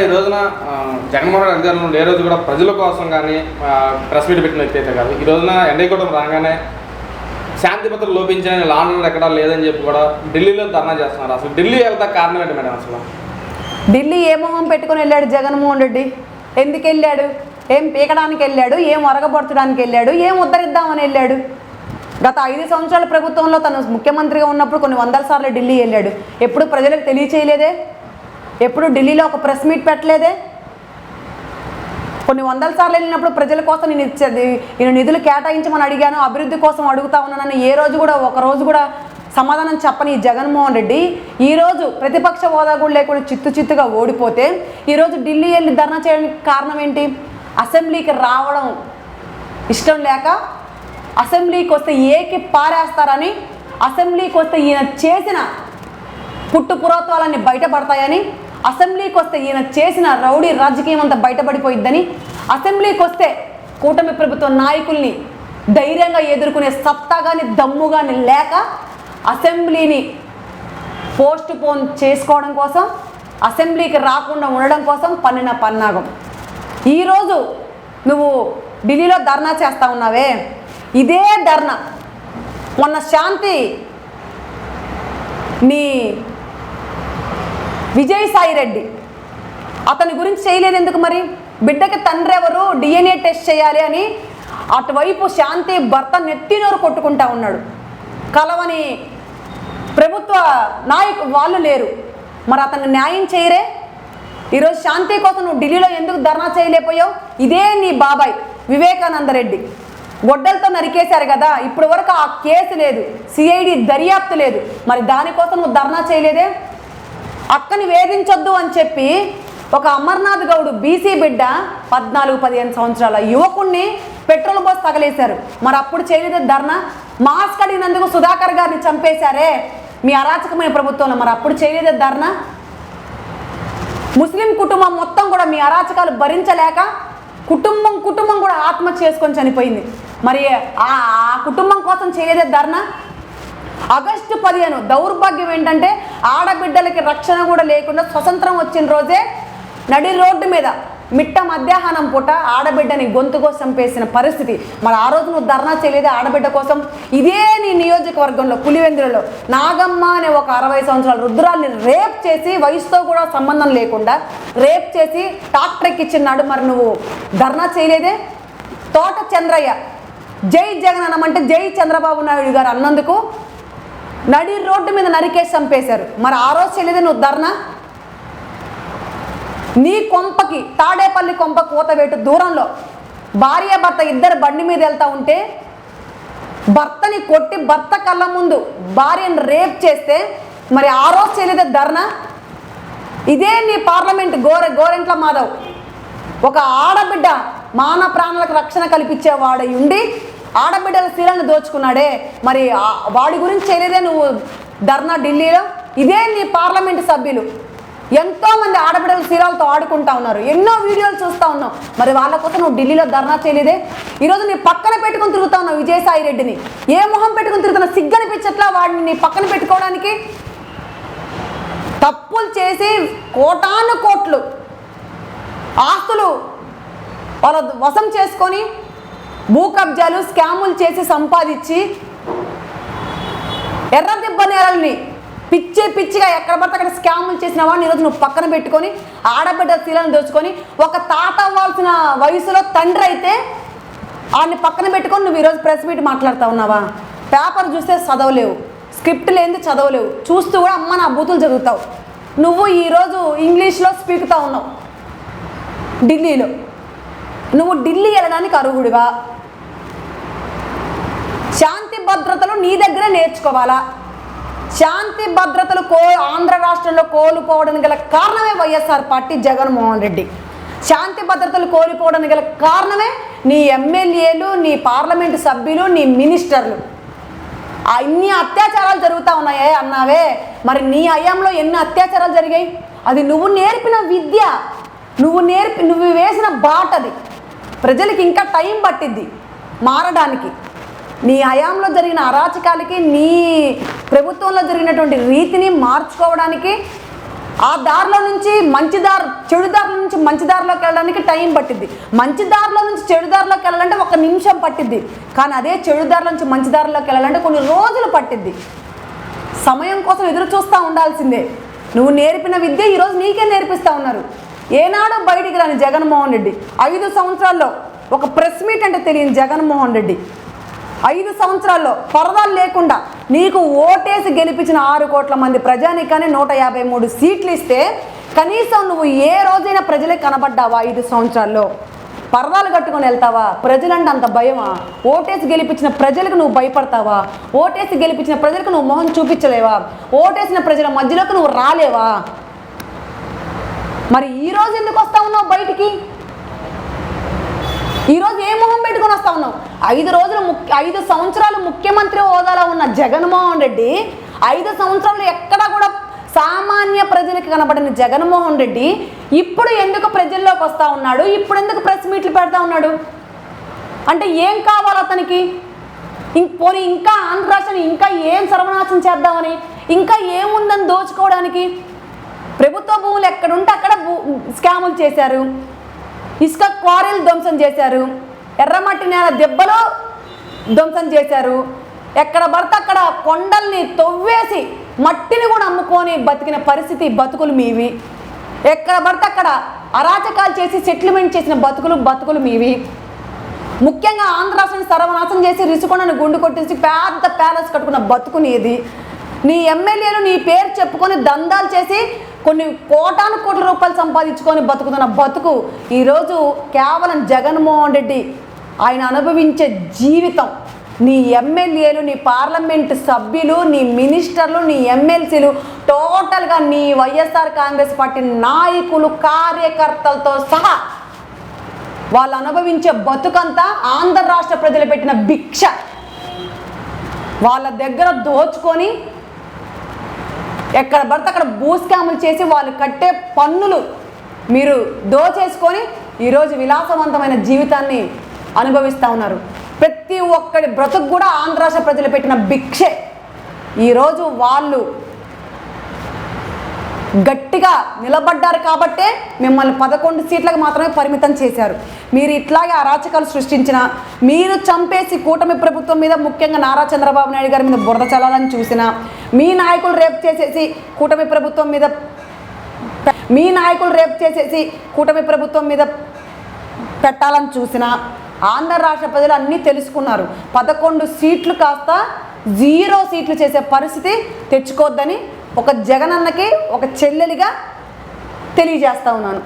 ఈ రోజున జగన్మోహన్ రెడ్డి గారు ఏ రోజు కూడా ప్రజల కోసం కానీ ప్రెస్ మీట్ పెట్టిన వ్యక్తి అయితే కాదు. ఈ రోజున ఎండకూటం రాగానే శాంతి భద్రత లోపించిన లాండర్ ఎక్కడా లేదని చెప్పి కూడా ఢిల్లీలో ధర్నా చేస్తున్నారు. అసలు ఢిల్లీ వెళ్తా కారణం ఏంటి మేడం అసలు? ఢిల్లీ ఏ మొహం పెట్టుకుని వెళ్ళాడు జగన్మోహన్ రెడ్డి? ఎందుకు వెళ్ళాడు? ఏం పీకడానికి వెళ్ళాడు? ఏం ఒరగబొరచడానికి వెళ్ళాడు? ఏం ఉద్ధరిద్దామని వెళ్ళాడు? గత ఐదు సంవత్సరాల ప్రభుత్వంలో తను ముఖ్యమంత్రిగా ఉన్నప్పుడు కొన్ని వందల సార్లు ఢిల్లీ వెళ్ళాడు. ఎప్పుడు ప్రజలకు తెలియచేయలేదే? ఎప్పుడు ఢిల్లీలో ఒక ప్రెస్ మీట్ పెట్టలేదే? కొన్ని వందల సార్లు వెళ్ళినప్పుడు ప్రజల కోసం నేను ఇచ్చేది నేను నిధులు కేటాయించమని అడిగాను అభివృద్ధి కోసం అడుగుతా ఉన్నానని ఏ రోజు కూడా ఒక రోజు కూడా సమాధానం చెప్పని జగన్మోహన్ రెడ్డి ఈరోజు ప్రతిపక్ష హోదా కూడా లేకుండా చిత్తు చిత్తుగా ఓడిపోతే ఈరోజు ఢిల్లీ వెళ్ళి ధర్నా చేయడానికి కారణం ఏంటి? అసెంబ్లీకి రావడం ఇష్టం లేక అసెంబ్లీకి వస్తే ఏకి పారేస్తారని అసెంబ్లీకి వస్తే ఈయన చేసిన పుట్టు పురాత్వాలన్నీ బయటపడతాయని అసెంబ్లీకి వస్తే ఈయన చేసిన రౌడీ రాజకీయం అంతా బయటపడిపోయిద్దని అసెంబ్లీకి వస్తే కూటమి ప్రభుత్వ నాయకుల్ని ధైర్యంగా ఎదుర్కొనే సత్తా కానీ దమ్ము కానీ లేక అసెంబ్లీని పోస్ట్ పోన్ చేసుకోవడం కోసం అసెంబ్లీకి రాకుండా ఉండడం కోసం పన్నిన పన్నాగం. ఈరోజు నువ్వు ఢిల్లీలో ధర్నా చేస్తా ఉన్నావే. ఇదే ధర్నా. మొన్న శాంతి నీ విజయసాయి రెడ్డి. అతని గురించి చేయలేదు ఎందుకు మరి? బిడ్డకి తండ్రి ఎవరు? డిఎన్ఏ టెస్ట్ చేయాలి అని అటువైపు శాంతి భర్త నెత్తినోరు కొట్టుకుంటా ఉన్నాడు. కలవని ప్రభుత్వ నాయకు వాళ్ళు లేరు. మరి అతను న్యాయం చేయరే? ఈరోజు శాంతి కోసం నువ్వు ఢిల్లీలో ఎందుకు ధర్నా చేయలేకపోయావు? ఇదే నీ బాబాయ్ వివేకానంద రెడ్డి. గొడ్డలతో నరికేశారు కదా ఇప్పటి వరకు ఆ కేసు లేదు. సిఐడి దర్యాప్తు లేదు. మరి దానికోసం నువ్వు ధర్నా చేయలేదే? అక్కని వేధించొద్దు అని చెప్పి ఒక అమర్నాథ్ గౌడ్ బీసీ బిడ్డ పద్నాలుగు పదిహేను సంవత్సరాల యువకుణ్ణి పెట్రోల్ బస్ తగలేశారు. మరి అప్పుడు చేయలేదు ధర్నా? మాస్క్ అడిగినందుకు సుధాకర్ గారిని చంపేశారే మీ అరాచకమైన ప్రభుత్వంలో. మరి అప్పుడు చేయలేదు ధర్నా? ముస్లిం కుటుంబం మొత్తం కూడా మీ అరాచకాలు భరించలేక కుటుంబం కుటుంబం కూడా ఆత్మహత్య చేసుకొని చనిపోయింది. మరి ఆ ఆ కుటుంబం కోసం చేయలేదే ధర్నా? ఆగస్టు పదిహేను దౌర్భాగ్యం ఏంటంటే ఆడబిడ్డలకి రక్షణ కూడా లేకుండా స్వతంత్రం వచ్చిన రోజే నడి రోడ్డు మీద మిట్ట మధ్యాహ్నం పూట ఆడబిడ్డని గొంతు కోసం పేసిన పరిస్థితి. మరి ఆ రోజు నువ్వు ధర్నా చేయలేదే ఆడబిడ్డ కోసం. ఇదే నీ నియోజకవర్గంలో పులివెందులలో నాగమ్మ అనే ఒక అరవై సంవత్సరాల రుద్రాల్ని రేప్ చేసి వయసుతో కూడా సంబంధం లేకుండా రేప్ చేసి టాక్టర్ ఎక్కిచ్చినాడు మరి నువ్వు ధర్నా చేయలేదే? తోట చంద్రయ్య. జై జగన్ అనమంటే జై చంద్రబాబు నాయుడు గారు అన్నందుకు నడి రోడ్డు మీద నరికేసి చంపేశారు. మరి ఆ రోజు చెల్లిదే నువ్వు ధర్నా? నీ కొంపకి తాడేపల్లి కొంప కూతవేటు దూరంలో. భార్య భర్త ఇద్దరు బండి మీద వెళ్తా ఉంటే భర్తని కొట్టి భర్త కళ్ళ ముందు భార్యను రేప్ చేస్తే మరి ఆ రోజు చెల్లిదే ధర్నా? ఇదే నీ పార్లమెంట్ గోరె గోరెంట్ల మాధవ్. ఒక ఆడబిడ్డ మాన ప్రాణాలకు రక్షణ కల్పించేవాడై ఉండి ఆడబిడ్డల శీలను దోచుకున్నాడే. మరి వాడి గురించి చేయలేదే నువ్వు ధర్నా ఢిల్లీలో ఇదే నీ పార్లమెంట్ సభ్యులు. ఎంతో మంది ఆడబిడ్డల శీలాలతో ఆడుకుంటా ఉన్నారు. ఎన్నో వీడియోలు చూస్తూ ఉన్నావు. మరి వాళ్ళ కోసం నువ్వు ఢిల్లీలో ధర్నా చేయలేదే? ఈరోజు నీ పక్కన పెట్టుకుని తిరుగుతా ఉన్నావు విజయసాయి రెడ్డిని. ఏ మొహం పెట్టుకుని తిరుగుతున్నా సిగ్గనిపించట్లా వాడిని నీ పక్కన పెట్టుకోవడానికి? తప్పులు చేసి కోటాను కోట్లు ఆస్తులు వాళ్ళ వశం చేసుకొని భూ కబ్జాలు స్కాములు చేసి సంపాదించి ఎర్ర దెబ్బ నేరల్ని పిచ్చి పిచ్చిగా ఎక్కడ పడితే అక్కడ స్కాములు చేసిన వాడిని ఈరోజు నువ్వు పక్కన పెట్టుకొని ఆడబిడ్డ శీలను దోచుకొని ఒక తాత అవ్వాల్సిన వయసులో తండ్రి అయితే వాడిని పక్కన పెట్టుకొని నువ్వు ఈరోజు ప్రెస్ మీట్ మాట్లాడుతూ ఉన్నావా? పేపర్ చూస్తే చదవలేవు స్క్రిప్ట్ లేనిది చదవలేవు చూస్తూ కూడా అమ్మ నా బూతులు చదువుతావు. నువ్వు ఈరోజు ఇంగ్లీష్లో స్పీక్తా ఉన్నావు ఢిల్లీలో. నువ్వు ఢిల్లీ వెళ్ళడానికి అర్హుడివా? శాంతి భద్రతలు నీ దగ్గరే నేర్చుకోవాలా? శాంతి భద్రతలు కో ఆంధ్ర రాష్ట్రంలో కోల్పోవడానికి గల కారణమే వైఎస్ఆర్ పార్టీ జగన్మోహన్ రెడ్డి. శాంతి భద్రతలు కోల్పోవడానికి గల కారణమే నీ ఎమ్మెల్యేలు నీ పార్లమెంటు సభ్యులు నీ మినిస్టర్లు. అన్ని ఇన్ని అత్యాచారాలు జరుగుతూ ఉన్నాయే అన్నావే. మరి నీ అయ్యంలో ఎన్ని అత్యాచారాలు జరిగాయి? అది నువ్వు నేర్పిన విద్య. నువ్వు నేర్పి నువ్వు వేసిన బాట అది ప్రజలకి ఇంకా టైం పట్టిద్ది మారడానికి. నీ హయాంలో జరిగిన అరాచకాలకి నీ ప్రభుత్వంలో జరిగినటువంటి రీతిని మార్చుకోవడానికి ఆ దారిలో నుంచి మంచి దారి చెడు దారిలో నుంచి మంచి దారిలోకి వెళ్ళడానికి టైం పట్టిద్ది. మంచి దారిలో నుంచి చెడు దారిలోకి వెళ్ళాలంటే ఒక నిమిషం పట్టిద్ది. కానీ అదే చెడు దారిలో నుంచి మంచి దారిలోకి వెళ్ళాలంటే కొన్ని రోజులు పట్టిద్ది. సమయం కోసం ఎదురు చూస్తూ ఉండాల్సిందే. నువ్వు నేర్పిన విద్య ఈరోజు నీకే నేర్పిస్తూ ఉన్నారు. ఏనాడు బయటికి రాని జగన్మోహన్ రెడ్డి. ఐదు సంవత్సరాల్లో ఒక ప్రెస్ మీట్ అంటే తెలియని జగన్మోహన్ రెడ్డి. ఐదు సంవత్సరాల్లో పరదాలు లేకుండా నీకు ఓటేసి గెలిపించిన ఆరు కోట్ల మంది ప్రజానికాన్ని నూట యాభై మూడు సీట్లు ఇస్తే కనీసం నువ్వు ఏ రోజైనా ప్రజలే కనబడ్డావా ఐదు సంవత్సరాల్లో? పరదాలు కట్టుకొని వెళ్తావా? ప్రజలంటే అంత భయమా? ఓటేసి గెలిపించిన ప్రజలకు నువ్వు భయపడతావా? ఓటేసి గెలిపించిన ప్రజలకు నువ్వు మొహం చూపించలేవా? ఓటేసిన ప్రజల మధ్యలోకి నువ్వు రాలేవా? మరి ఈ రోజు ఎందుకు వస్తా ఉన్నావు బయటికి? ఈరోజు ఏ మొహం పెట్టుకొని వస్తా ఉన్నావు? ఐదు రోజులు ముఖ్య ఐదు సంవత్సరాలు ముఖ్యమంత్రి హోదాలో ఉన్న జగన్మోహన్ రెడ్డి ఐదు సంవత్సరాలు ఎక్కడా కూడా సామాన్య ప్రజలకు కనబడిన జగన్మోహన్ రెడ్డి ఇప్పుడు ఎందుకు ప్రజల్లోకి వస్తూ ఉన్నాడు? ఇప్పుడు ఎందుకు ప్రెస్ మీట్లు పెడతా ఉన్నాడు? అంటే ఏం కావాలి అతనికి? ఇంక పోనీ ఇంకా ఆంధ్ర రాష్ట్రాన్ని ఇంకా ఏం సర్వనాశం చేద్దామని ఇంకా ఏముందని దోచుకోవడానికి ప్రభుత్వ భూములు ఎక్కడుంటే అక్కడ భూ స్కాములు చేశారు. ఇసుక క్వారీలు ధ్వంసం చేశారు. ఎర్రమట్టి నేల దెబ్బలు ధ్వంసం చేశారు. ఎక్కడ పడితే అక్కడ కొండల్ని తవ్వేసి మట్టిని కూడా అమ్ముకొని బతికిన పరిస్థితి బతుకులు మీవి. ఎక్కడ పడితే అక్కడ అరాచకాలు చేసి సెటిల్మెంట్ చేసిన బతుకులు బతుకులు మీవి. ముఖ్యంగా ఆంధ్ర రాష్ట్రాన్ని సర్వనాశనం చేసి రిసుకొండను గుండు కొట్టేసి పెద్ద ప్యాలెస్ కట్టుకున్న బతుకు నీది. నీ ఎమ్మెల్యేలు నీ పేరు చెప్పుకొని దందాలు చేసి కొన్ని కోటాను కోట్ల రూపాయలు సంపాదించుకొని బతుకుతున్న బతుకు ఈరోజు కేవలం జగన్మోహన్ రెడ్డి ఆయన అనుభవించే జీవితం. నీ ఎమ్మెల్యేలు నీ పార్లమెంట్ సభ్యులు నీ మినిస్టర్లు నీ ఎమ్మెల్సీలు టోటల్గా నీ వైఎస్ఆర్ కాంగ్రెస్ పార్టీ నాయకులు కార్యకర్తలతో సహా వాళ్ళు అనుభవించే బతుకంతా ఆంధ్ర రాష్ట్ర ప్రజలు పెట్టిన భిక్ష. వాళ్ళ దగ్గర దోచుకొని ఎక్కడ పడితే అక్కడ భూస్కాములు చేసి వాళ్ళు కట్టే పన్నులు మీరు దోచేసుకొని ఈరోజు విలాసవంతమైన జీవితాన్ని అనుభవిస్తూ ఉన్నారు. ప్రతి ఒక్కడి బ్రతుకు కూడా ఆంధ్రాష ప్రజలు పెట్టిన భిక్షే. ఈరోజు వాళ్ళు గట్టిగా నిలబడ్డారు కాబట్టే మిమ్మల్ని పదకొండు సీట్లకు మాత్రమే పరిమితం చేశారు. మీరు ఇట్లాగే అరాచకాలు సృష్టించిన మీరు చంపేసి కూటమి ప్రభుత్వం మీద ముఖ్యంగా నారా చంద్రబాబు నాయుడు గారి మీద బురద చల్లాలని చూసిన మీ నాయకులు రేపు చేసేసి కూటమి ప్రభుత్వం మీద మీ నాయకులు రేపు చేసేసి కూటమి ప్రభుత్వం మీద పెట్టాలని చూసిన ఆంధ్ర రాష్ట్ర ప్రజలు అన్నీ తెలుసుకున్నారు. పదకొండు సీట్లు కాస్త జీరో సీట్లు చేసే పరిస్థితి తెచ్చుకోవద్దని ఒక జగనన్నకి ఒక చెల్లెలిగా తెలియజేస్తా ఉన్నాను.